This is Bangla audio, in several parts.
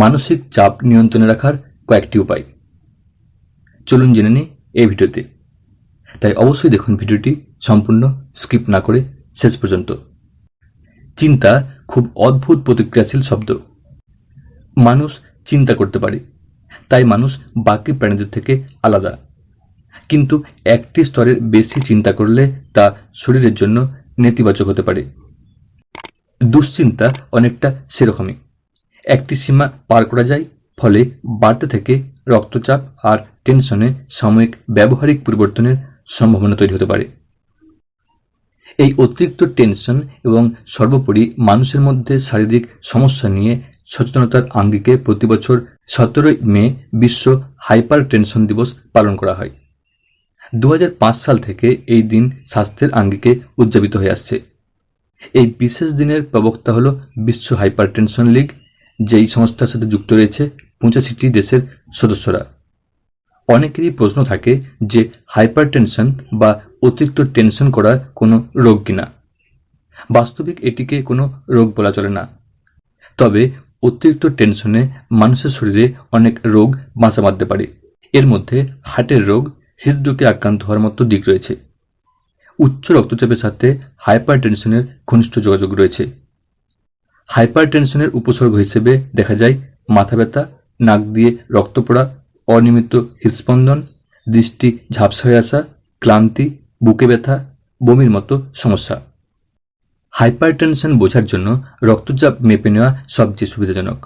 মানসিক চাপ নিয়ন্ত্রণে রাখার কয়েকটি উপায়। চলুন জেনে নিই এই ভিডিওতে। তাই অবশ্যই দেখুন ভিডিওটি সম্পূর্ণ স্কিপ না করে শেষ পর্যন্ত। চিন্তা খুব অদ্ভুত প্রতিক্রিয়াশীল শব্দ। মানুষ চিন্তা করতে পারে, তাই মানুষ বাকি প্রাণীদের থেকে আলাদা। কিন্তু একটি স্তরের বেশি চিন্তা করলে তা শরীরের জন্য নেতিবাচক হতে পারে। দুশ্চিন্তা অনেকটা সেরকমই। একটি সীমা পার করা যায়, ফলে বাড়তে থেকে রক্তচাপ আর টেনশনে সাময়িক ব্যবহারিক পরিবর্তনের সম্ভাবনা তৈরি হতে পারে। এই অতিরিক্ত টেনশন এবং সর্বোপরি মানুষের মধ্যে শারীরিক সমস্যা নিয়ে সচেতনতার আঙ্গিকে প্রতি বছর সতেরোই মে বিশ্ব হাইপার টেনশন দিবস পালন করা হয়। দু হাজার পাঁচ সাল থেকে এই দিন স্বাস্থ্যের আঙ্গিকে উদযাপিত হয়ে আসছে। এই বিশেষ দিনের প্রবক্তা হল বিশ্ব হাইপার টেনশন লীগ যেই সংস্থার সাথে যুক্ত রয়েছে পঁচাশিটি দেশের সদস্যরা। অনেকেরই প্রশ্ন থাকে যে হাইপার টেনশন বা অতিরিক্ত টেনশন করা কোনো রোগ কিনা? বাস্তবিক এটিকে কোনো রোগ বলা চলে না। তবে অতিরিক্ত টেনশনে মানুষের শরীরে অনেক রোগ বাসা বাঁধতে পারে। এর মধ্যে হার্টের রোগ, হৃদরোগে আক্রান্ত হওয়ার মতো দিক রয়েছে। উচ্চ রক্তচাপের সাথে হাইপার টেনশনের ঘনিষ্ঠ যোগাযোগ রয়েছে। হাইপার টেনশনের উপসর্গ হিসেবে দেখা যায় মাথা ব্যথা, নাক দিয়ে রক্ত পড়া, অনিয়মিত হৃদস্পন্দন, দৃষ্টি ঝাপসা হয়ে আসা, ক্লান্তি, বুকে ব্যথা, বমির মতো সমস্যা। হাইপারটেনশন বোঝার জন্য রক্তচাপ মেপে নেওয়া সবচেয়ে সুবিধাজনক।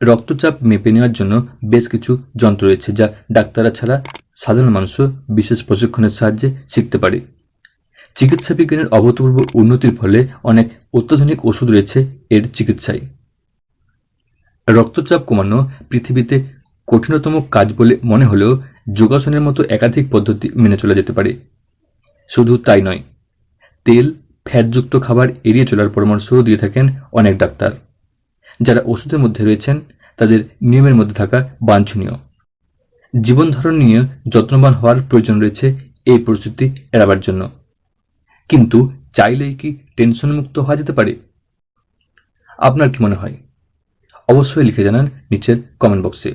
রক্তচাপ মেপে নেওয়ার জন্য বেশ কিছু যন্ত্র রয়েছে যা ডাক্তাররা ছাড়া সাধারণ মানুষও বিশেষ প্রশিক্ষণের সাহায্যে শিখতে পারে। চিকিৎসা বিজ্ঞানের অভূতপূর্ব উন্নতির ফলে অনেক অত্যাধুনিক ওষুধ রয়েছে এর চিকিৎসায়। রক্তচাপ কমানো পৃথিবীতে কঠিনতম কাজ বলে মনে হলেও যোগাসনের মতো একাধিক পদ্ধতি মেনে চলা যেতে পারে। শুধু তাই নয়, তেল, ফ্যাটযুক্ত খাবার এড়িয়ে চলার পরামর্শও দিয়ে থাকেন অনেক ডাক্তার। যারা ওষুধের মধ্যে রয়েছেন, তাদের নিয়মের মধ্যে থাকা বাঞ্ছনীয়। জীবনধারণ নিয়ে যত্নবান হওয়ার প্রয়োজন রয়েছে এই পরিস্থিতি এড়াবার জন্য। কিন্তু চাইলেই কি টেনশন মুক্ত হওয়া যেতে পারে? আপনার কি মনে হয়? অবশ্যই লিখে জানান নিচের কমেন্ট বক্সে